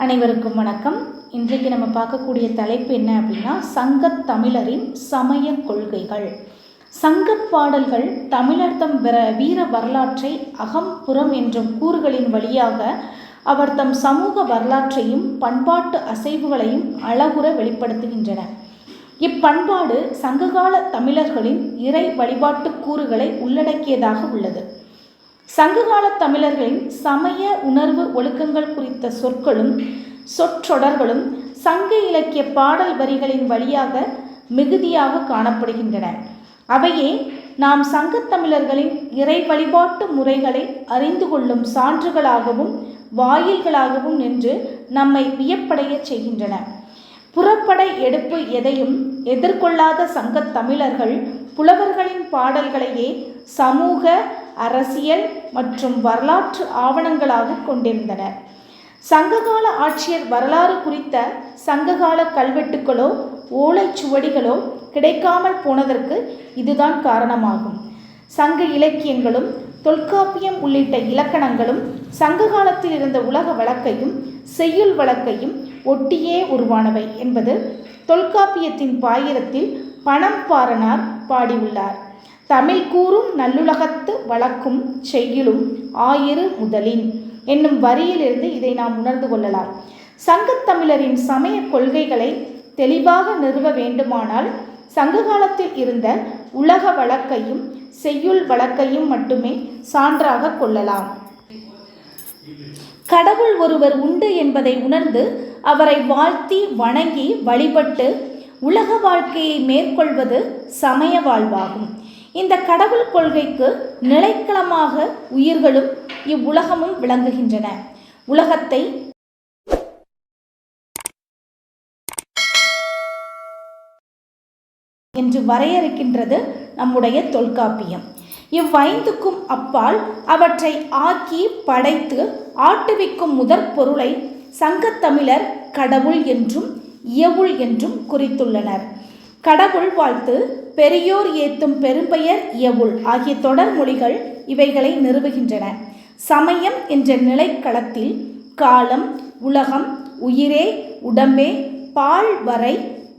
அனைவருக்கும் வணக்கம். இன்றைக்கு நம்ம பார்க்கக்கூடிய தலைப்பு என்ன அப்படின்னா சங்கத் தமிழரின் சமய கொள்கைகள். சங்கப் பாடல்கள் தமிழர் தம் பிற வீர வரலாற்றை அகம் புறம் என்ற கூறுகளின் வழியாக அவர் தம் சமூக வரலாற்றையும் பண்பாட்டு அசைவுகளையும் அழகுற வெளிப்படுத்துகின்றன. இப்பண்பாடு சங்ககால தமிழர்களின் இறை வழிபாட்டு கூறுகளை உள்ளடக்கியதாக உள்ளது. சங்ககால தமிழர்களின் சமய உணர்வு ஒழுக்கங்கள் குறித்த சொற்களும் சொற்றொடர்களும் சங்க இலக்கிய பாடல் வரிகளின் வழியாக மிகுதியாக காணப்படுகின்றன. அவையே நாம் சங்கத்தமிழர்களின் இறை வழிபாட்டு முறைகளை அறிந்து கொள்ளும் சான்றுகளாகவும் வாயில்களாகவும் நின்று நம்மை வியப்படைய செய்கின்றன. புறப்படை எடுப்பு எதையும் எதிர்கொள்ளாத சங்கத் தமிழர்கள் புலவர்களின் பாடல்களையே சமூக அரசியல் மற்றும் வரலாற்று ஆவணங்களாக கொண்டிருந்தனர் சங்ககால ஆட்சியர் வரலாறு குறித்த சங்ககால கல்வெட்டுகளோ ஓலைச்சுவடிகளோ கிடைக்காமல் போனதற்கு இதுதான் காரணமாகும். சங்க இலக்கியங்களும் தொல்காப்பியம் உள்ளிட்ட இலக்கணங்களும் சங்க காலத்தில் இருந்த உலக வழக்கையும் செய்யுள் வழக்கையும் ஒட்டியே உருவானவை என்பது தொல்காப்பியத்தின் பாயிரத்தில் பணம் பாரனார் பாடியுள்ளார். தமிழ் கூறும் நல்லுலகத்து வழக்கும் செய்யுளும் ஆயிரு முதலின். என்னும் வரியிலிருந்து இதை நாம் உணர்ந்து கொள்ளலாம். சங்கத்தமிழரின் சமய கொள்கைகளை தெளிவாக நிறுவ வேண்டுமானால் சங்க காலத்தில் இருந்த உலக வழக்கையும் செய்யுள் வழக்கையும் மட்டுமே சான்றாக கொள்ளலாம். கடவுள் ஒருவர் உண்டு என்பதை உணர்ந்து அவரை வாழ்த்தி வணங்கி வழிபட்டு உலக வாழ்க்கையை மேற்கொள்வது சமய வாழ்வாகும். இந்த கடவுள் கொள்கைக்கு நிலைக்களமாக உயிர்களும் இவ்வுலகமும் விளங்குகின்றன. உலகத்தை என்று வரையறுக்கின்றது நம்முடைய தொல்காப்பியம். இவ்வைந்துக்கும் அப்பால் அவற்றை ஆக்கி படைத்து ஆட்டுவிக்கும் முதற் பொருளை சங்கத்தமிழர் கடவுள் என்றும் இயவுள் என்றும் குறித்துள்ளனர். கடவுள் வாழ்த்து பெரியோர் ஏத்தும் பெரும்பெயர் எவுள் ஆகிய தொடர் மொழிகள் இவைகளை நிறுவுகின்றன. சமயம் என்ற நிலைக்களத்தில் காலம் உலகம் உயிரே உடம்பே பால் வரை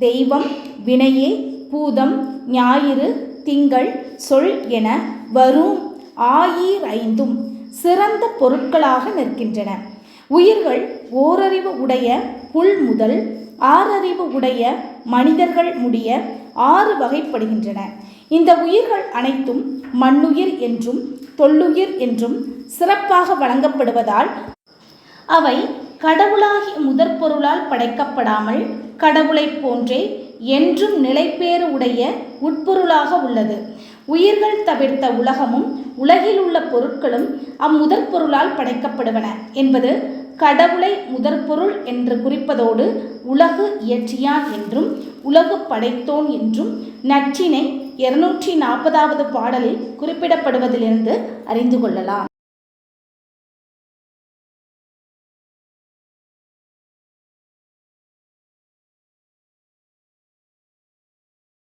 தெய்வம் வினையே பூதம் ஞாயிறு திங்கள் சொல் என வரும் ஆயீர் ஐந்தும் சிறந்த பொருட்களாக நிற்கின்றன. உயிர்கள் ஓரறிவு உடைய புல் முதல் ஆறறிவு உடைய மனிதர்கள் முடிய ஆறு வகைப்படுகின்றன. இந்த உயிர்கள் அனைத்தும் மண்ணுயிர் என்றும் தொல்லுயிர் என்றும் சிறப்பாக வழங்கப்படுவதால் அவை கடவுளாகிய முதற் பொருளால் படைக்கப்படாமல் கடவுளைப் போன்றே என்றும் நிலைப்பேறு உடைய உட்பொருளாக உள்ளது. உயிர்கள் தவிர்த்த உலகமும் உலகில் உள்ள பொருட்களும் அம்முதற் பொருளால் படைக்கப்படுவன என்பது கடவுளை முதற்பொருள் என்று குறிப்பதோடு உலகு இயற்றியான் என்றும் உலகு படைத்தோன் என்றும் நற்றினை இருநூற்றி நாற்பதாவது பாடலில் குறிப்பிடப்படுவதிலிருந்து அறிந்து கொள்ளலாம்.